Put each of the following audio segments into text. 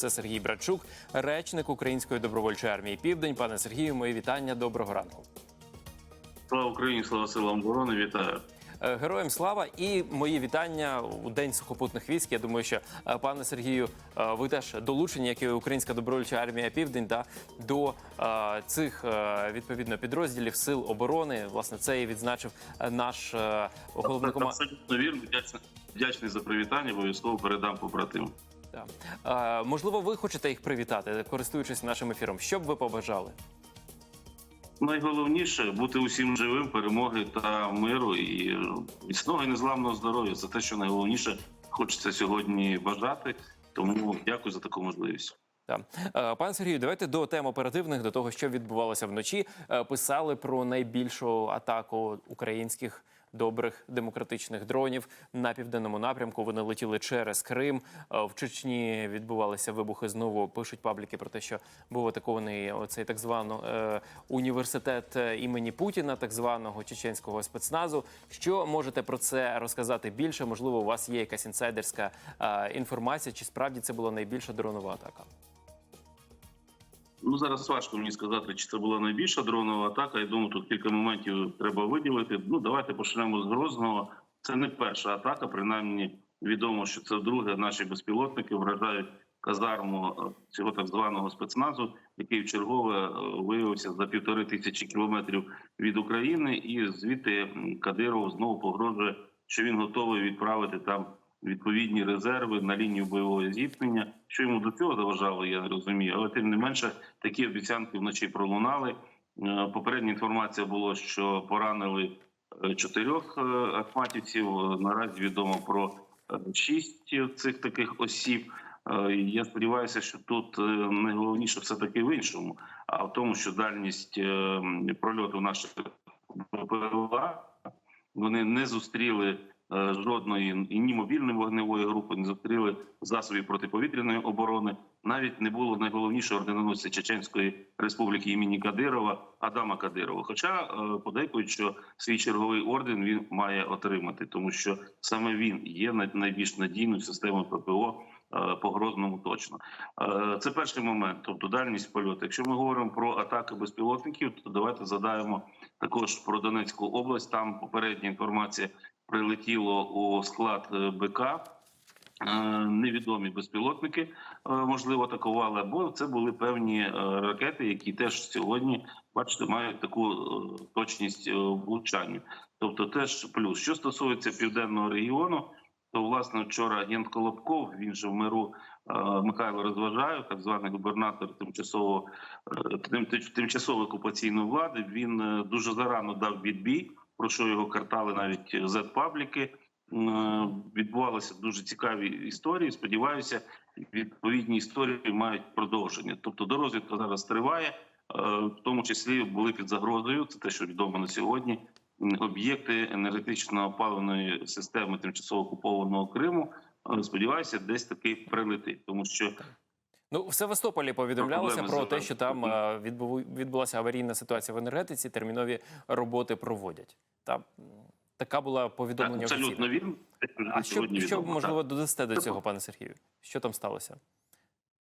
Це Сергій Братчук, речник Української добровольчої армії Південь. Пане Сергію, мої вітання. Доброго ранку. Слава Україні, слава силам оборони, вітаю. Е, Героям слава і мої вітання у день сухопутних військ. Я думаю, що е, пане Сергію, е, ви теж долучені, як і Українська добровольча армія Південь, да, до цих відповідно підрозділів сил оборони. Власне, це і відзначив наш головнокомандуючий. Абсолютно вірно, вдячний, вдячний за привітання, обов'язково передам побратимам. Е, Можливо, ви хочете їх привітати, користуючись нашим ефіром. Що б ви побажали? Найголовніше бути усім живим, перемоги та миру і міцного і незламного здоров'я. Це те, що найголовніше хочеться сьогодні бажати. Тому дякую за таку можливість. Так. Пане Сергію, давайте до тем оперативних, до того, що відбувалося вночі. Е, Писали про найбільшу атаку українських добрих демократичних дронів на південному напрямку. Вони летіли через Крим. Е, В Чечні відбувалися вибухи. Знову пишуть пабліки про те, що був атакований оцей так званий е, університет е, імені Путіна, так званого чеченського спецназу. Що можете про це розказати більше? Можливо, у вас є якась інсайдерська інформація, чи справді це була найбільша дронова атака? Ну зараз важко мені сказати, чи це була найбільша дронова атака. Я думаю, тут кілька моментів треба виділити. Ну давайте почнемо з Грозного. Це не перша атака. Принаймні відомо, що це друге. Наші безпілотники вражають казарму е, цього так званого спецназу, який вчергове е, виявився за півтори тисячі кілометрів від України, і звідти Кадиров знову погрожує, що він готовий відправити там відповідні резерви на лінію бойового зіткнення. Що йому до цього заважало, я розумію. Але тим не менше, такі обіцянки вночі пролунали. Е, Попередня інформація була, що поранили е, чотирьох е, ахматівців. Наразі відомо про шість цих таких осіб. Я сподіваюся, що тут найголовніше все таки в іншому, а в тому, що дальність прольоту наших БПЛА вони не зустріли жодної і ні мобільної вогневої групи, не зустріли засобів протиповітряної оборони. Навіть не було найголовнішого орденоносця Чеченської республіки імені Кадирова Адама Кадирова. Хоча е, подейкують, що свій черговий орден він має отримати, тому що саме він є най- найбільш надійною системою ППО. е, По Грозному точно Е, це перший момент, тобто дальність польоту. Якщо ми говоримо про атаки безпілотників, то давайте задаємо також про Донецьку область. Там попередня інформація прилетіло у склад е, БК. Е, Невідомі безпілотники е, можливо атакували, або це були певні ракети, які теж сьогодні, бачите, мають таку точність влучання. Тобто, теж плюс. Що стосується південного регіону, то власне вчора агент Колобков, він же в миру Михайло Розважаєв, так званий губернатор тимчасово тимчасової окупаційної влади. Він дуже зарано дав відбій, про що його картали навіть Z-пабліки. Е, Відбувалися дуже цікаві історії. Сподіваюся, відповідні історії мають продовження. Тобто, дорозвідка зараз триває, е, в тому числі були під загрозою. Це те, що відомо на сьогодні. Об'єкти енергетично-опаленої системи тимчасово окупованого Криму. Е, Сподіваюся, десь таки прилетить, тому що Ну, в Севастополі повідомлялося про те, що там е, відбу- відбулася аварійна ситуація в енергетиці. Термінові роботи проводять. Та така була так, повідомлення. абсолютно офіційне. вірно. А що, сьогодні що можливо так. додасте до цього, пане Сергію? Що там сталося?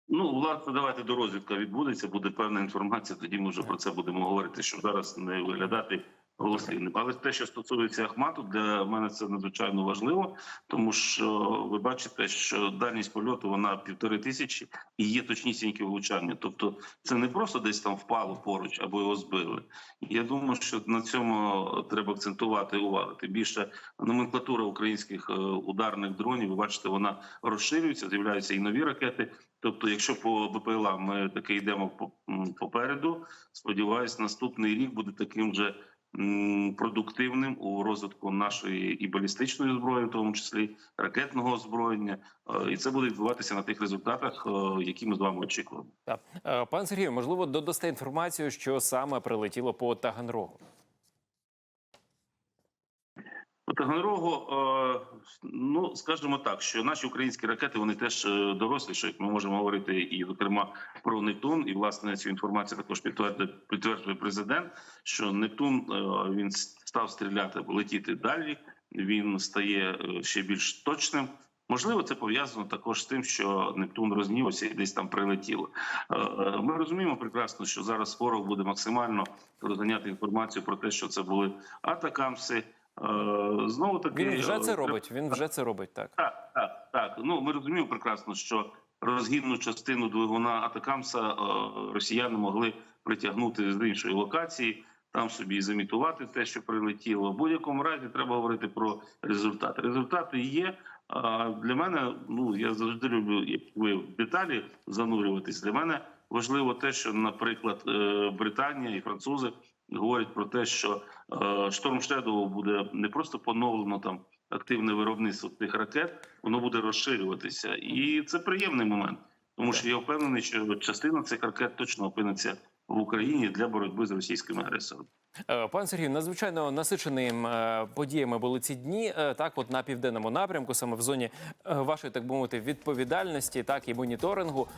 Ну, власне, давайте до розвідка відбудеться, буде певна інформація. Тоді ми вже про це будемо говорити, щоб зараз не виглядати голослівним. Але те, що стосується Ахмату, для мене це надзвичайно важливо, тому що ви бачите, що дальність польоту вона півтори тисячі і є точнісінькі влучання. Тобто, це не просто десь там впало поруч або його збили. Я думаю, що на цьому треба акцентувати увагу. Тим більше номенклатура українських е, ударних дронів, ви бачите, вона розширюється, з'являються і нові ракети. Тобто, якщо по БПЛА ми таки йдемо по- попереду, сподіваюсь, наступний рік буде таким же продуктивним у розвитку нашої і балістичної зброї, в тому числі ракетного озброєння, Е, і це буде відбуватися на тих результатах, е, які ми з вами очікуємо. Так. Пан Пане Сергію, можливо, додасте інформацію, що саме прилетіло по Таганрогу. По Таганрогу, е, ну скажімо так, що наші українські ракети вони теж е, дорослішають. Ми можемо говорити і, зокрема, про Нептун. І власне цю інформацію також підтверджує президент. Що Нептун е, він став стріляти, летіти далі. Він стає ще більш точним. Можливо, це пов'язано також з тим, що Нептун рознівався і десь там прилетіло. Ми розуміємо прекрасно, що зараз ворог буде максимально розганяти інформацію про те, що це були атакамси. Е, Знову таки Він вже е, це робить. Він вже це робить так. так, так, так. Ну ми розуміємо прекрасно, що розгінну частину двигуна Атакамса е, росіяни могли притягнути з іншої локації, там собі замітувати те, що прилетіло. В будь-якому разі треба говорити про результати. Результати є. Для мене, ну я завжди люблю, як ви в деталі занурюватись. Для мене важливо те, що, наприклад, Британія і французи говорять про те, що е, шторм буде не просто поновлено там активне виробництво тих ракет, воно буде розширюватися, і це приємний момент, тому що я впевнений, що частина цих ракет точно опиниться в Україні для боротьби з російським агресором. Е, Пан Сергій, надзвичайно насиченим е, подіями були ці дні. е, Так, от на південному напрямку, саме в зоні вашої, так би мовити, відповідальності, так і моніторингу.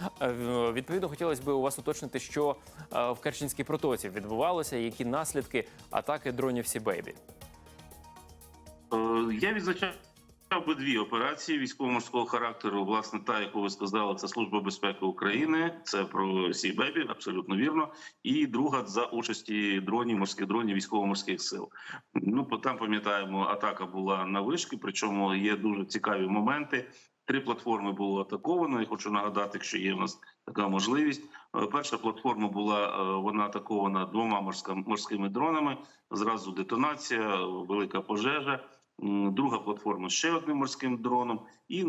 Відповідно, хотілося б у вас уточнити, що в Керченській протоці відбувалося, які наслідки атаки дронів Сібейбі. Е, Я відзначав би дві операції військово-морського характеру. Власне, та, яку ви сказали, це Служба безпеки України. Це про Сібебі, абсолютно вірно. І друга за участі дронів, морських дронів військово-морських сил. Ну там пам'ятаємо, атака була на вишки. Причому є дуже цікаві моменти. Три платформи було атаковано. Я хочу нагадати, якщо є в нас така можливість. Е, Перша платформа була е, вона атакована двома морськими дронами. Зразу детонація, велика пожежа. Друга платформа ще одним морським дроном. І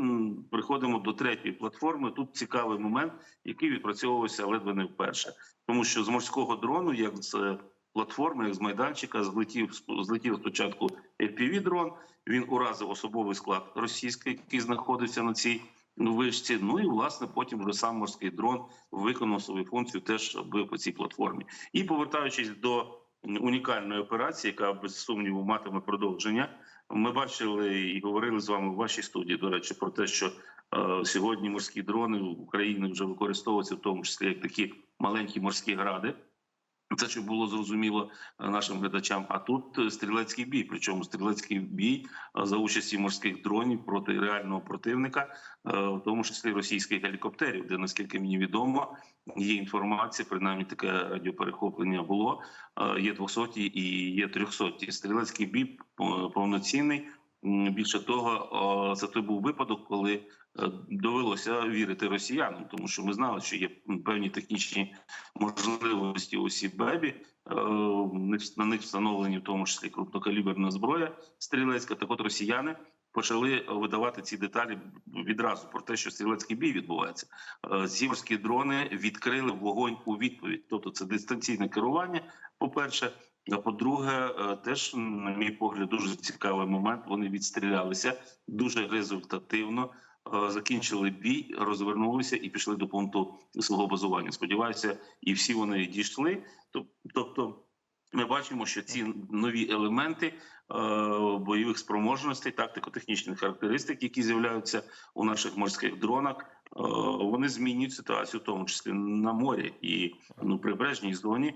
приходимо до третьої платформи. Тут цікавий момент, який відпрацьовувався ледве не вперше, тому що з морського дрону, як з е, платформи, як з майданчика, злетів злетів спочатку fpv дрон. Він уразив особовий склад російський, який знаходився на цій вишці. Ну і власне потім вже сам морський дрон виконав свою функцію, теж по цій платформі. І повертаючись до унікальної операції, яка без сумніву матиме продовження. Ми бачили і говорили з вами в вашій студії, до речі, про те, що е, сьогодні морські дрони в Україні вже використовуються, в тому числі як такі маленькі морські гради. Це щоб було зрозуміло е, нашим глядачам. А тут е, стрілецький бій. Причому стрілецький бій е, за участі морських дронів проти реального противника, в тому числі російських гелікоптерів, де наскільки мені відомо, є інформація, принаймні таке радіоперехоплення було. Є 200 і є 300. Стрілецький бій повноцінний. Більше того, це той був випадок, коли е, довелося вірити росіянам, тому що ми знали, що є певні технічні можливості у Сібебі. Е, На них встановлені в тому числі крупнокаліберна зброя стрілецька. Так от росіяни почали видавати ці деталі відразу про те, що стрілецький бій відбувається. Е, дрони відкрили вогонь у відповідь. Тобто це дистанційне керування. По перше, а по-друге, е, теж на мій погляд дуже цікавий момент. Вони відстрілялися дуже результативно. е, Закінчили бій, розвернулися і пішли до пункту свого базування. Сподіваюся, і всі вони дійшли. Тобто, ми бачимо, що ці нові елементи бойових спроможностей, тактико-технічних характеристик, які з'являються у наших морських дронах, е, вони змінюють ситуацію, в тому числі на морі і ну прибережній зоні.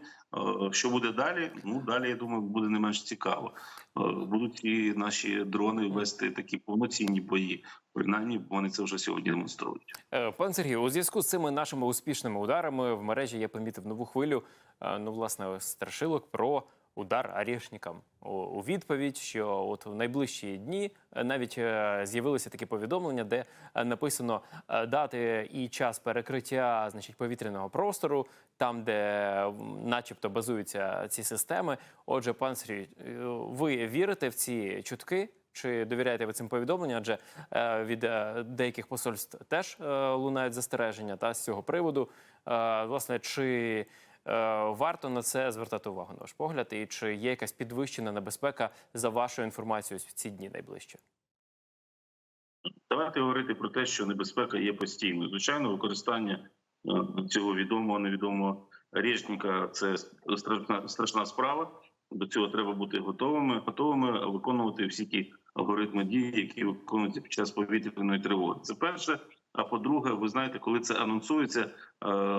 Е, Що буде далі? Ну далі я думаю, буде не менш цікаво. Е, Будуть і наші дрони вести такі повноцінні бої. Принаймні, вони це вже сьогодні демонструють. Е, Пан Сергій, у зв'язку з цими нашими успішними ударами в мережі я помітив нову хвилю. е, Ну, власне, страшилок про удар Арішникам у відповідь, що от в найближчі дні е, навіть е, з'явилися такі повідомлення, де е, написано дати і час перекриття, значить, повітряного простору, там, де, начебто, базуються ці системи. Отже, пан Сергій, ви вірите в ці чутки? Чи довіряєте ви цим повідомленням? Адже від деяких посольств теж лунають застереження та з цього приводу. Власне, чи варто на це звертати увагу на ваш погляд, і чи є якась підвищена небезпека за вашою інформацією в ці дні найближче? Давайте говорити про те, що небезпека є постійною. Звичайно, використання е, цього відомого невідомого річника це страшна страшна справа. До цього треба бути готовими, готовими виконувати всі ті алгоритми дій, які виконуються під час повітряної тривоги. Це перше. А по-друге, ви знаєте, коли це анонсується, е,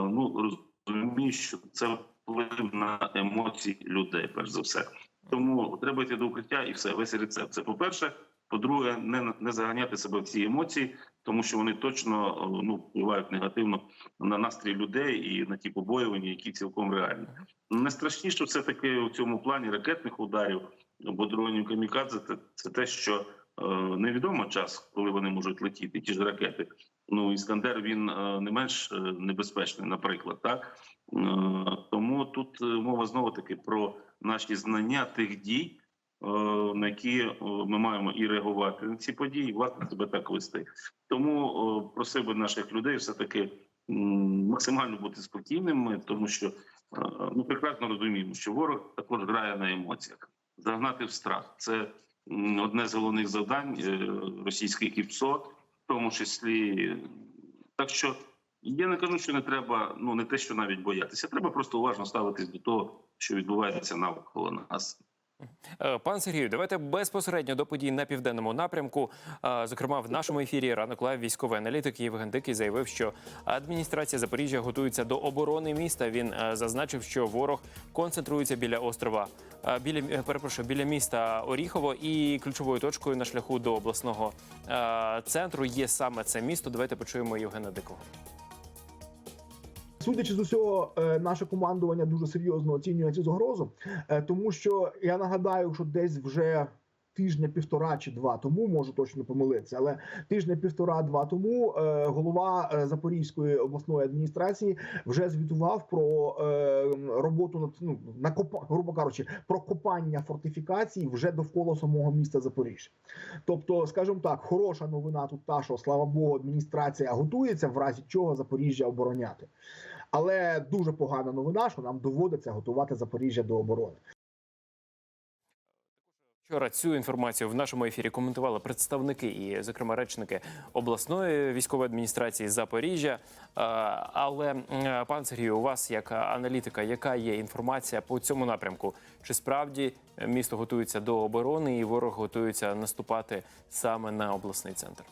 ну розумію, що це вплив на емоції людей, перш за все. Тому треба йти до укриття і все. Весь рецепт. Це по перше. По-друге, не, не заганяти себе в ці емоції, тому що вони точно ну, впливають негативно на настрій людей і на ті побоювання, які цілком реальні. Найстрашніше все таки у цьому плані ракетних ударів або дронів камікадзе це, це те, що е, невідомо час, коли вони можуть летіти, ті ж ракети. Ну іскандер він е, не менш е, небезпечний, наприклад, так Е, тому тут мова знову таки про наші знання тих дій, на які ми маємо і реагувати на ці події, і власне себе так вести. Тому просив би наших людей все таки максимально бути спокійними, тому що ну прекрасно розуміємо, що ворог також грає на емоціях, загнати в страх. Це одне з головних завдань російських ІПСО, тому числі. Так що я не кажу, що не треба, ну не те, що навіть боятися. Треба просто уважно ставитись до того, що відбувається навколо нас. Е, Пан Сергію, давайте безпосередньо до подій на південному напрямку. Е, Зокрема, в нашому ефірі ранок лайв військовий аналітик Євген Дикий заявив, що адміністрація Запоріжжя готується до оборони міста. Він е, зазначив, що ворог концентрується біля острова, біля перепрошую, біля міста Оріхово, і ключовою точкою на шляху до обласного центру є саме це місто. Давайте почуємо Євгена Дикого. Судячи з усього, е, наше командування дуже серйозно оцінює цю загрозу, е, тому що я нагадаю, що десь вже тижня півтора чи два тому можу точно помилитися, але тижня півтора-два тому е, голова Запорізької обласної адміністрації вже звітував про роботу над ну на грубо кажучи, про копання фортифікацій вже довкола самого міста Запоріжжя. Тобто, скажімо так, хороша новина тут та, що слава Богу, адміністрація готується в разі чого Запоріжжя обороняти. Але дуже погана новина, що нам доводиться готувати Запоріжжя до оборони. Вчора цю інформацію в нашому ефірі коментували представники і, зокрема, речники обласної військової адміністрації Запоріжжя. Е, Але е, пан Сергію, у вас як аналітика, яка є інформація по цьому напрямку? Чи справді місто готується до оборони і ворог готується наступати саме на обласний центр?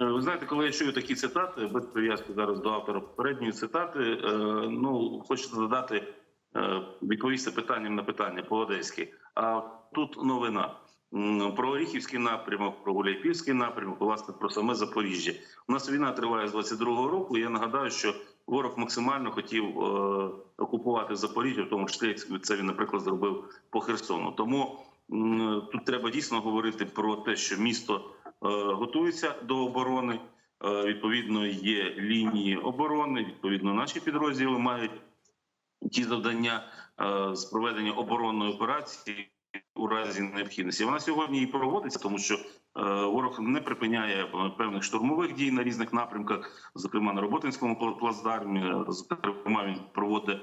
Е, Ви знаєте, коли я чую такі цитати, без прив'язки зараз до автора попередньої цитати, е, ну хочеться задати е, відповісти питанням на питання по-одеськи. А тут новина про Оріхівський напрямок, про Гуляйпільський напрямок, власне, про саме Запоріжжя. У нас війна триває з 22-го року. Я нагадаю, що ворог максимально хотів окупувати Запоріжжя, в тому числі це він, наприклад, зробив по Херсону. Тому тут треба дійсно говорити про те, що місто е, готується до оборони. Е, Відповідно, є лінії оборони. Відповідно, наші підрозділи мають ті завдання е, з проведення оборонної операції у разі необхідності. Вона сьогодні і проводиться, тому що ворог не припиняє певних штурмових дій на різних напрямках, зокрема на Роботинському пла- плацдармі. Зокрема, він проводить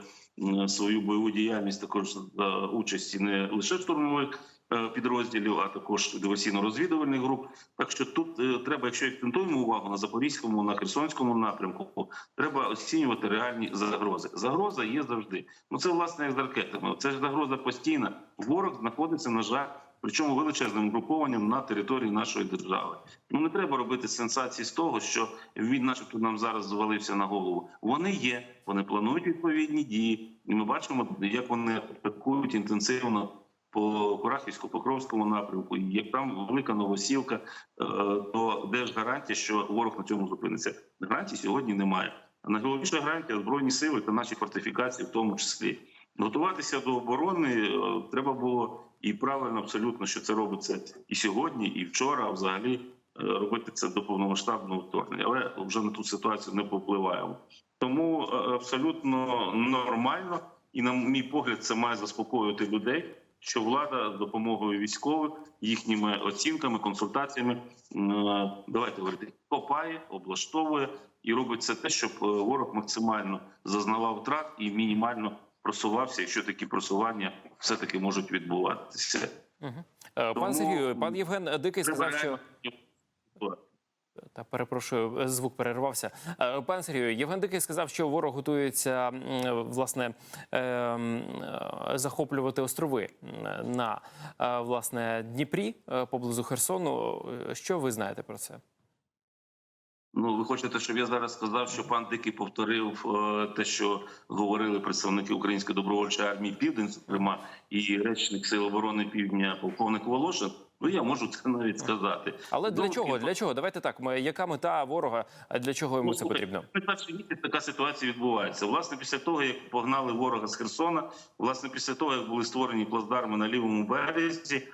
свою бойову діяльність також за участі не лише штурмових підрозділів, а також диверсійно-розвідувальних груп. Так що тут е, треба, якщо акцентуємо увагу на запорізькому, на херсонському напрямку, треба оцінювати реальні загрози. Загроза є завжди. Ну це власне як з ракетами. Це ж загроза постійна. Ворог знаходиться на жаль. Причому величезним групованням на території нашої держави. Ну не треба робити сенсації з того, що він, начебто, нам зараз звалився на голову. Вони є, вони планують відповідні дії, і ми бачимо, як вони атакують інтенсивно по Курахівську, Покровському напрямку. Як там велика новосілка, е, то де ж гарантія, що ворог на цьому зупиниться? Гарантій сьогодні немає. Найголовніша гарантія збройні сили та наші фортифікації, в тому числі. Готуватися до оборони е, треба було і правильно абсолютно, що це робиться і сьогодні, і вчора. А взагалі е, робити це до повномасштабного вторгнення, але вже на ту ситуацію не попливаємо. Тому абсолютно нормально, і на мій погляд, це має заспокоювати людей. Що влада допомогою військових їхніми оцінками, консультаціями е, давайте говорити, копає, облаштовує і робить все те, щоб е, ворог максимально зазнавав втрат і мінімально просувався, якщо такі просування все таки можуть відбуватися. Угу. Пан Сергію, пан Євген Дикий сказав, що Та перепрошую, звук перервався. Е, Пан Сергію, Євген Дикий сказав, що ворог готується власне е, м, е, захоплювати острови на е, власне Дніпрі е, поблизу Херсону. Е, Що ви знаєте про це? Ну, ви хочете, щоб я зараз сказав, що пан Дикий повторив е, те, що говорили представники Української добровольчої армії Південь, зокрема, і речник Сил оборони Півдня, полковник Волошин. Ну я можу це навіть сказати. Але для Ну, чого? Для чого? Давайте так. Яка мета ворога? а Для чого йому Ну, це потрібно? перший місяць така ситуація відбувається. Власне, після того, як погнали ворога з Херсона, власне, після того, як були створені плацдарми на лівому березі,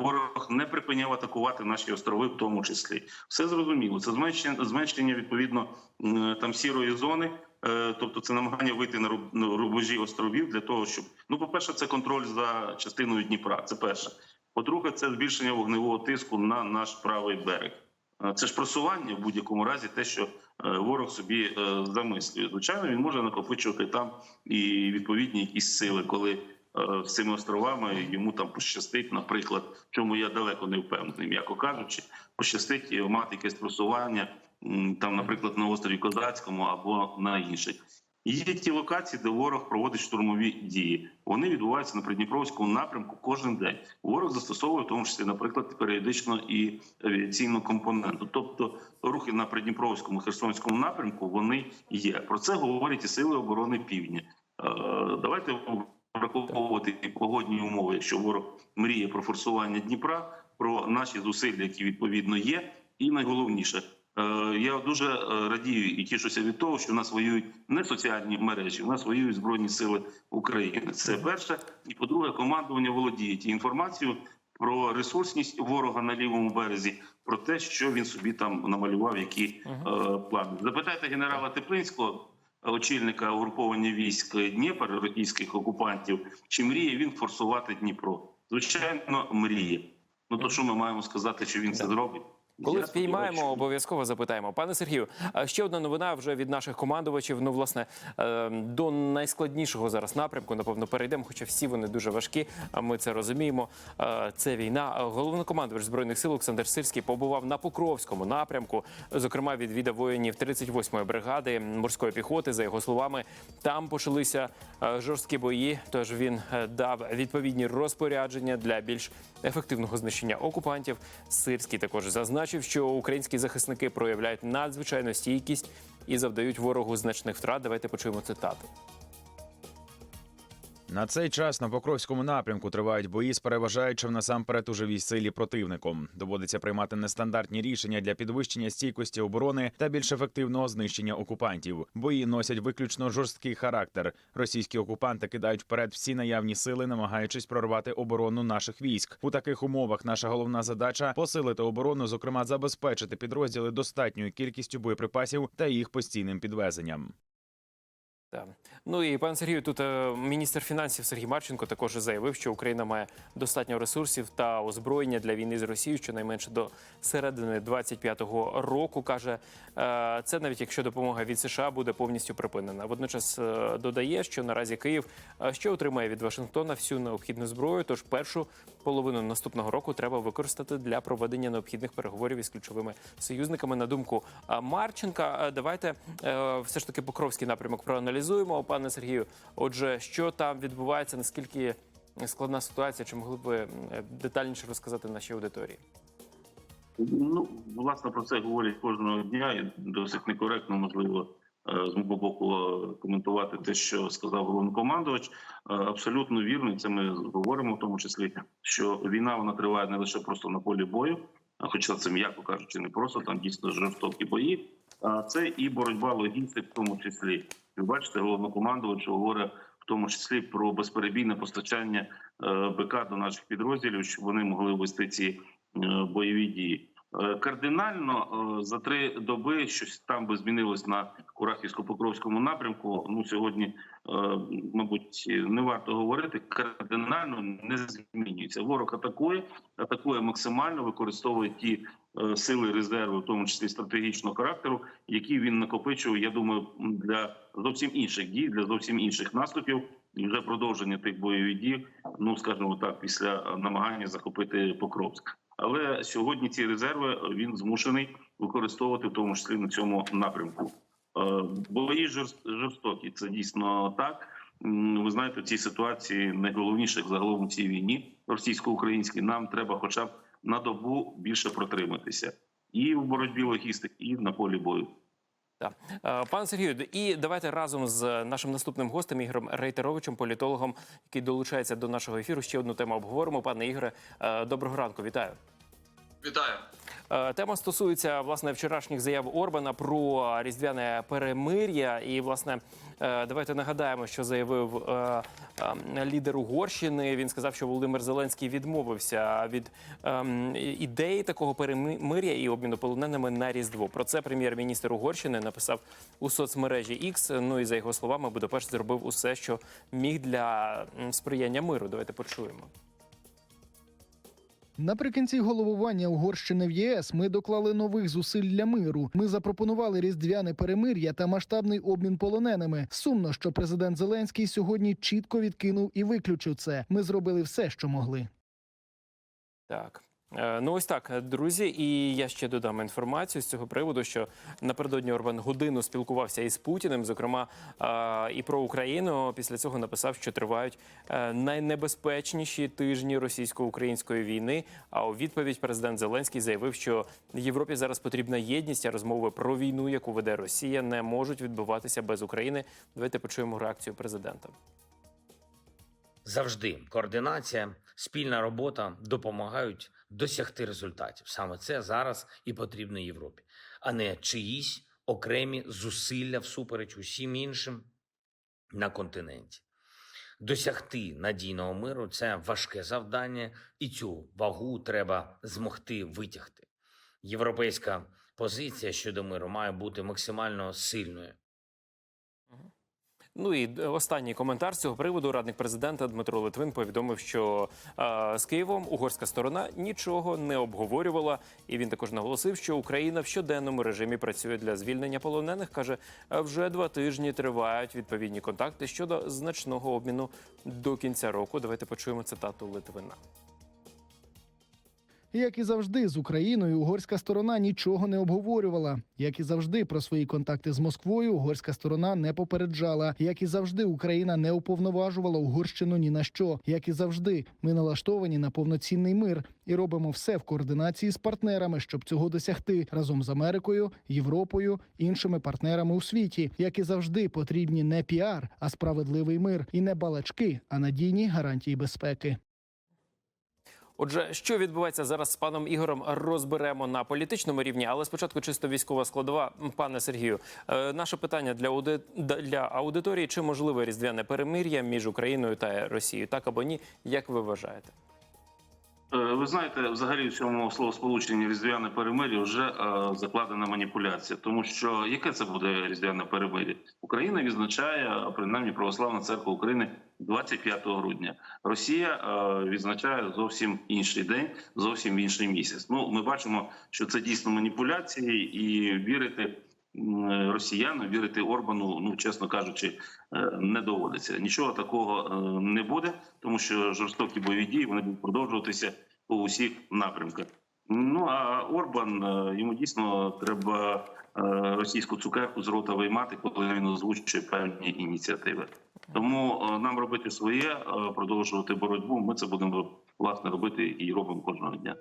ворог не припиняв атакувати наші острови, в тому числі. Все зрозуміло. Це зменшення, зменшення відповідно там сірої зони. е, Тобто це намагання вийти на руб- на рубежі островів для того, щоб ну, по-перше, це контроль за частиною Дніпра. Це перше. По-друге, це збільшення вогневого тиску на наш правий берег. Е, Це ж просування в будь-якому разі, те, що е, ворог собі е, замислює. Звичайно, він може накопичувати там і відповідні якісь сили, коли з цими островами йому там пощастить, наприклад, чому я далеко не впевнений, м'яко кажучи, пощастить мати якесь просування там, наприклад, на острові Козацькому або на інших. Є ті локації, де ворог проводить штурмові дії. Вони відбуваються на Придніпровському напрямку кожен день. Ворог застосовує в тому числі, наприклад, періодично і авіаційну компоненту. Тобто рухи на Придніпровському Херсонському напрямку вони є. Про це говорять і сили оборони Півдня. Е, Давайте враховувати і погодні умови, якщо ворог мріє про форсування Дніпра, про наші зусилля, які відповідно є, і найголовніше. Е, Я дуже е, радію і тішуся від того, що в нас воюють не соціальні мережі, в нас воюють збройні сили України. Це перше. І по-друге, командування володіє тією інформацією про ресурсність ворога на лівому березі, про те, що він собі там намалював, які е, плани. Запитайте генерала Теплинського, очільника угруповання військ Дніпр, російських окупантів, чи мріє він форсувати Дніпро? Звичайно, мріє. Ну то що ми маємо сказати, що він це зробить? Коли спіймаємо, обов'язково запитаємо. Пане Сергію, ще одна новина вже від наших командувачів. Ну, власне, е, до найскладнішого зараз напрямку, напевно, перейдемо, хоча всі вони дуже важкі. А ми це розуміємо. Е, Це війна. Головнокомандувач збройних сил Олександр Сирський побував на Покровському напрямку. Зокрема, відвідав воїнів 38-ї бригади морської піхоти. За його словами, там почалися е, жорсткі бої. Тож він е, дав відповідні розпорядження для більш ефективного знищення окупантів. Сирський також зазначив, що українські захисники проявляють надзвичайну стійкість і завдають ворогу значних втрат. Давайте почуємо цитату. На цей час на Покровському напрямку тривають бої з переважаючим насамперед у живій силі противником. Доводиться приймати нестандартні рішення для підвищення стійкості оборони та більш ефективного знищення окупантів. Бої носять виключно жорсткий характер. Російські окупанти кидають вперед всі наявні сили, намагаючись прорвати оборону наших військ. У таких умовах наша головна задача посилити оборону, зокрема забезпечити підрозділи достатньою кількістю боєприпасів та їх постійним підвезенням. Так. Ну і пан Сергію, тут е, міністр фінансів Сергій Марченко також заявив, що Україна має достатньо ресурсів та озброєння для війни з Росією, щонайменше до середини 25-го року. каже е, це навіть якщо допомога від США буде повністю припинена. Водночас е, додає, що наразі Київ ще отримає від Вашингтона всю необхідну зброю. Тож першу половину наступного року треба використати для проведення необхідних переговорів із ключовими союзниками. На думку Марченка, давайте е, все ж таки Покровський напрямок проаналізуємо, пане Сергію. Отже, що там відбувається, наскільки складна ситуація? Чи могли б ви е, детальніше розказати нашій аудиторії? Ну, власне, про це говорять кожного дня, і досить некоректно, можливо, з мого боку е, коментувати те, що сказав головнокомандувач. Е, Абсолютно вірно, і це ми говоримо, в тому числі, що війна вона триває не лише просто на полі бою, хоча це м'яко кажучи, не просто там дійсно жорстокі бої, а це і боротьба логістик, в тому числі. Ви бачите, головнокомандувач говорить в тому числі про безперебійне постачання е, БК до наших підрозділів, щоб вони могли вести ці е, бойові дії. Е, Кардинально е, за три доби щось там би змінилось на Курахівсько-Покровському напрямку. Ну сьогодні, е, мабуть, не варто говорити. Кардинально не змінюється. Ворог атакує, атакує максимально, використовує ті сили резерви, в тому числі стратегічного характеру, які він накопичував. Я думаю, для зовсім інших дій, для зовсім інших наступів. І вже продовження тих бойових дій, ну скажімо так, після намагання захопити Покровськ. Але сьогодні ці резерви він змушений використовувати в тому числі на цьому напрямку. Е, Бої жорстокі, це дійсно так. Ви знаєте, в цій ситуації найголовніших загалом у цій війні російсько-українській нам треба, хоча б на добу більше протриматися і в боротьбі логістик, і на полі бою. Так. Е, Пане Сергію, і давайте разом з нашим наступним гостем Ігорем Рейтеровичем, політологом, який долучається до нашого ефіру. Ще одну тему обговоримо. Пане Ігоре, е, доброго ранку, вітаю. Вітаю. Е, Тема стосується власне вчорашніх заяв Орбана про різдвяне перемир'я. І власне е, давайте нагадаємо, що заявив е, лідер Угорщини. Він сказав, що Володимир Зеленський відмовився від ідеї такого перемир'я і обміну полоненими на різдво. Про це прем'єр-міністр Угорщини написав у соцмережі X. Ну і за його словами, Будапешт зробив усе, що міг для сприяння миру. Давайте почуємо. Наприкінці головування Угорщини в ЄС ми доклали нових зусиль для миру. Ми запропонували різдвяне перемир'я та масштабний обмін полоненими. Сумно, що президент Зеленський сьогодні чітко відкинув і виключив це. Ми зробили все, що могли. Так. Е, Ну ось так, друзі, і я ще додам інформацію з цього приводу, що напередодні Орбан годину спілкувався із Путіним, зокрема і про Україну. Після цього написав, що тривають е, найнебезпечніші тижні російсько-української війни. А у відповідь президент Зеленський заявив, що Європі зараз потрібна єдність, а розмови про війну, яку веде Росія, не можуть відбуватися без України. Давайте почуємо реакцію президента. Завжди координація, спільна робота допомагають досягти результатів. Саме це зараз і потрібно Європі, а не чиїсь окремі зусилля всупереч усім іншим на континенті. Досягти надійного миру це важке завдання, і цю вагу треба змогти витягти. Європейська позиція щодо миру має бути максимально сильною. Ну і е, останній коментар з цього приводу. Радник президента Дмитро Литвин повідомив, що е, з Києвом угорська сторона нічого не обговорювала. І він також наголосив, що Україна в щоденному режимі працює для звільнення полонених. каже, вже два тижні тривають відповідні контакти щодо значного обміну до кінця року. Давайте почуємо цитату Литвина. Як і завжди, з Україною угорська сторона нічого не обговорювала. Як і завжди, про свої контакти з Москвою угорська сторона не попереджала. Як і завжди, Україна не уповноважувала Угорщину ні на що. Як і завжди, ми налаштовані на повноцінний мир і робимо все в координації з партнерами, щоб цього досягти разом з Америкою, Європою, іншими партнерами у світі. Як і завжди, потрібні не піар, а справедливий мир і не балачки, а надійні гарантії безпеки. Отже, що відбувається зараз з паном Ігорем, розберемо на політичному рівні, але спочатку чисто військова складова. Пане Сергію, е, наше питання для ауди... для аудиторії: чи можливе різдвяне перемир'я між Україною та Росією? Так або ні? Як ви вважаєте? Е, Ви знаєте, взагалі в цьому словосполученні різдвяне перемир'я вже е, закладена маніпуляція, тому що яке це буде різдвяне перемир'я? Україна відзначає, принаймні Православна церква України 25 грудня. Росія е, відзначає зовсім інший день, зовсім інший місяць. Ну, ми бачимо, що це дійсно маніпуляції, і вірити м, росіянам, вірити Орбану, ну чесно кажучи, е, не доводиться. Нічого такого е, не буде, тому що жорстокі бойові дії вони будуть продовжуватися по усіх напрямках. Ну а Орбан е, йому дійсно треба е, російську цукерку з рота виймати, коли він озвучує певні ініціативи. Тому е, нам робити своє, е, продовжувати боротьбу. Ми це будемо власне робити і робимо кожного дня.